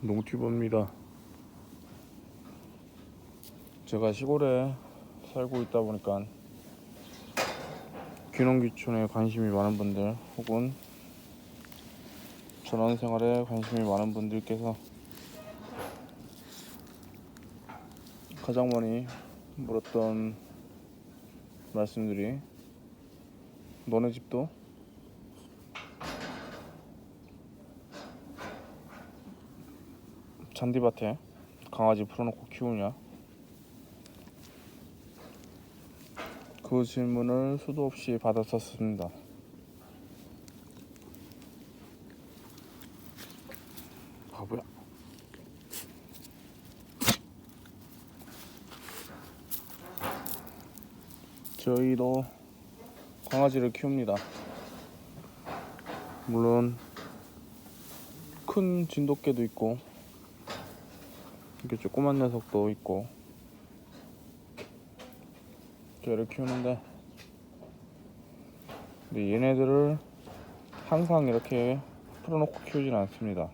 농티버입니다. 제가 시골에 살고 있다 보니까 귀농귀촌에 관심이 많은 분들 혹은 전원생활에 관심이 많은 분들께서 가장 많이 물었던 말씀들이 너네 집도 잔디밭에 강아지 풀어놓고 키우냐? 그 질문을 수도 없이 받았었습니다. 바보야. 저희도 강아지를 키웁니다. 물론 큰 진돗개도 있고 이렇게 조그만 녀석도 있고. 개를 키우는데. 근데 얘네들을 항상 이렇게 풀어놓고 키우진 않습니다.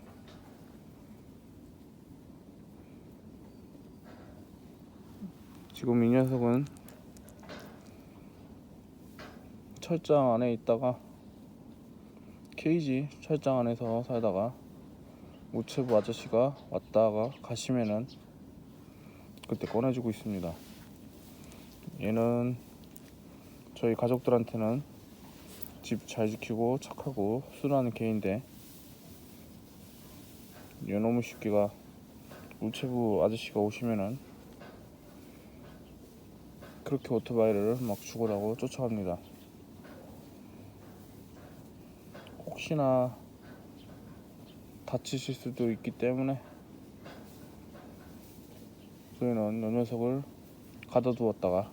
지금 이 녀석은 철장 안에 있다가 케이지 철장 안에서 살다가 우체부 아저씨가 왔다가 가시면은 그때 꺼내주고 있습니다. 얘는 저희 가족들한테는 집 잘 지키고 착하고 순한 개인데 요놈의 새끼가 우체부 아저씨가 오시면은 그렇게 오토바이를 막 죽으라고 쫓아갑니다. 혹시나 다치실 수도 있기 때문에 저희는 요 녀석을 가둬두었다가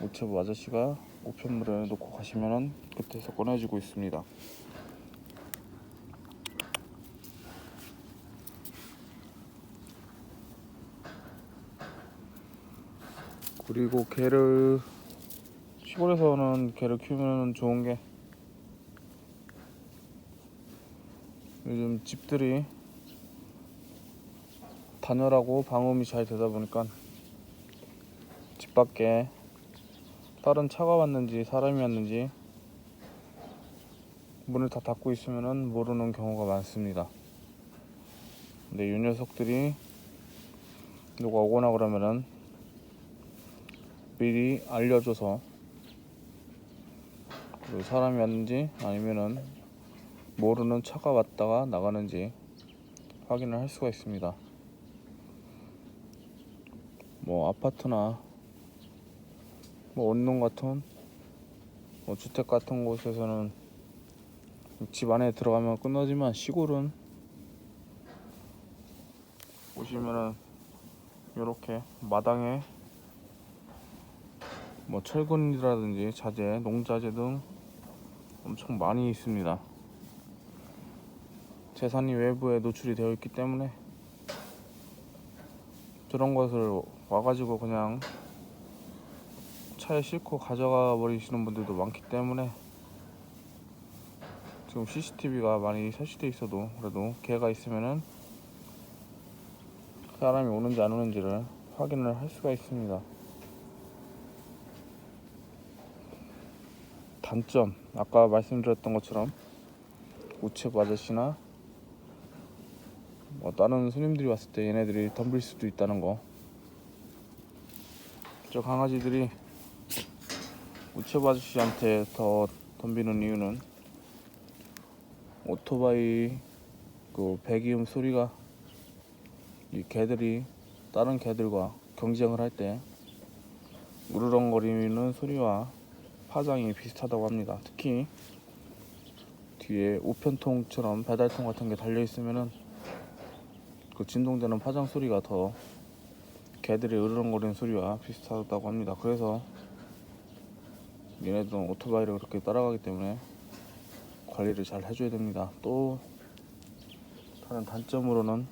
우체부 아저씨가 우편물에 놓고 가시면은 그때서 꺼내주고 있습니다. 그리고 개를 시골에서는 개를 키우면 좋은 게 요즘 집들이 단열하고 방음이 잘 되다 보니까 집 밖에 다른 차가 왔는지 사람이 왔는지 문을 다 닫고 있으면은 모르는 경우가 많습니다. 근데 이 녀석들이 누가 오거나 그러면은 미리 알려줘서 그 사람이 왔는지 아니면은 모르는 차가 왔다가 나가는지 확인을 할 수가 있습니다. 뭐 아파트나 뭐 원룸 같은 뭐 주택 같은 곳에서는 집 안에 들어가면 끝나지만 시골은 보시면은 이렇게 마당에 뭐 철근이라든지 자재, 농자재 등 엄청 많이 있습니다. 재산이 외부에 노출이 되어 있기 때문에 저런 것을 와가지고 그냥 차에 싣고 가져가 버리시는 분들도 많기 때문에 지금 CCTV가 많이 설치돼 있어도 그래도 개가 있으면은 사람이 오는지 안 오는지를 확인을 할 수가 있습니다. 단점 아까 말씀드렸던 것처럼 우체부 아저씨나 뭐 다른 손님들이 왔을 때 얘네들이 덤빌 수도 있다는 거. 저 강아지들이 우체부 아저씨한테 더 덤비는 이유는 오토바이 그 배기음 소리가 이 개들이 다른 개들과 경쟁을 할 때 우르렁거리는 소리와 파장이 비슷하다고 합니다. 특히 뒤에 우편통처럼 배달통 같은 게 달려 있으면은 그 진동되는 파장 소리가 더 개들이 으르렁거리는 소리와 비슷하다고 합니다. 그래서 얘네들은 오토바이를 그렇게 따라가기 때문에 관리를 잘 해줘야 됩니다. 또 다른 단점으로는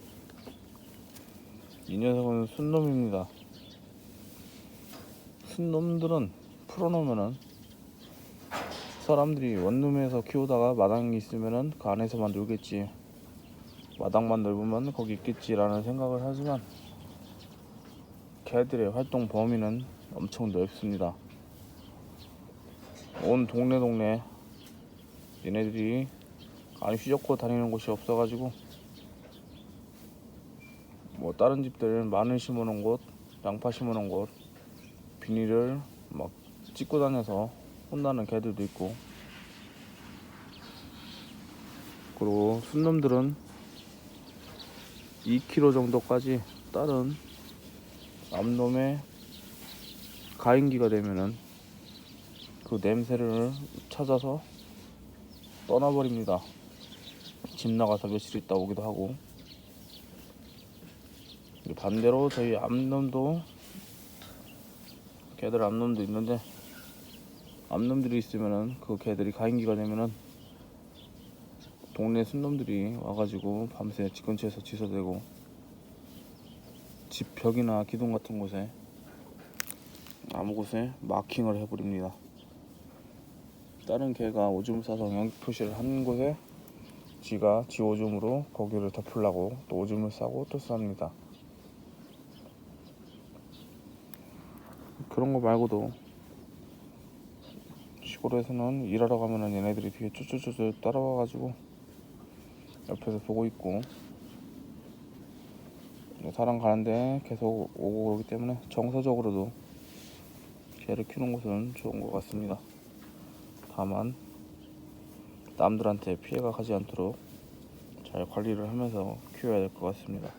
이 녀석은 순놈입니다. 순놈들은 풀어놓으면은 사람들이 원룸에서 키우다가 마당이 있으면은 그 안에서만 놀겠지. 마당만 넓으면 거기 있겠지라는 생각을 하지만 개들의 활동 범위는 엄청 넓습니다. 온 동네 동네 얘네들이 안 휘젓고 다니는 곳이 없어가지고 뭐 다른 집들 마늘 심어놓은 곳, 양파 심어놓은 곳 비닐을 막 찍고 다녀서 혼나는 개들도 있고 그리고 순놈들은 2kg 정도까지 다른 암놈의 가임기가 되면은 그 냄새를 찾아서 떠나버립니다. 집 나가서 며칠 있다 오기도 하고 반대로 저희 암놈도 개들 암놈도 있는데 암놈들이 있으면은 그 개들이 가임기가 되면은 동네 순놈들이 와가지고 밤새 집 근처에서 지서대고 집 벽이나 기둥 같은 곳에 아무 곳에 마킹을 해버립니다. 다른 개가 오줌 싸서 영역 표시를 한 곳에 지가 지 오줌으로 거기를 덮으려고 또 오줌을 싸고 또 쌉니다. 그런 거 말고도 시골에서는 일하러 가면은 얘네들이 뒤에 쭈쭈쭈쭈 따라와가지고 옆에서 보고 있고 사람 가는데 계속 오고 그러기 때문에 정서적으로도 개를 키우는 것은 좋은 것 같습니다. 다만 남들한테 피해가 가지 않도록 잘 관리를 하면서 키워야 될 것 같습니다.